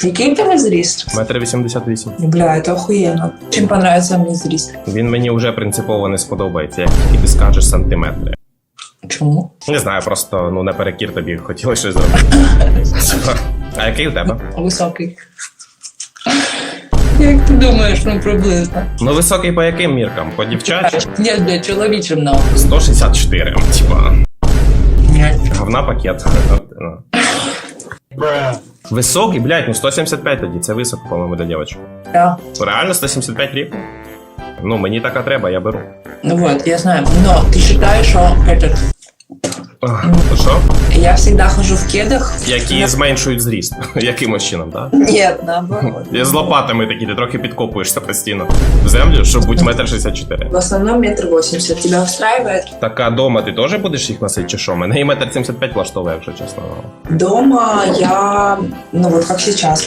Какие тебе зрист? Метр 88. Бля, это охуенно. Чем понравится мне зрист? Він мені вже принципово не сподобається, як тільки ти скажеш сантиметри. Чому? Не знаю, просто ну не перекір тобі хотілося щось зробити. А який у тебе? Високий. Як ти думаєш, ну приблизно? Ну високий по яким міркам? По дівчачим? Ні, для чоловічим на 164, типа. Говна пакет. Ну. Високий, блядь, ну 175 тоді, це високо, по-моєму, для дівчинок. Да. Реально 175 рівень? Ну, мені така треба, я беру. Ну вот, я знаю. Но ты считаешь, что этот... То що? Я всегда хожу в кедах. Які зменшують зріст. Якимось чином, так? Нет, наоборот. Я з лопатами такі, ти трохи підкопуєшся постійно в землю, щоб бути метр шістдесят чотири. В основном метр восемьдесят. Тебя устраивает? Так а дома ти теж будеш їх носити чи що? Мене і метр сімдесят п'ять влаштовує, якщо чесно. Дома я, ну вот как сейчас,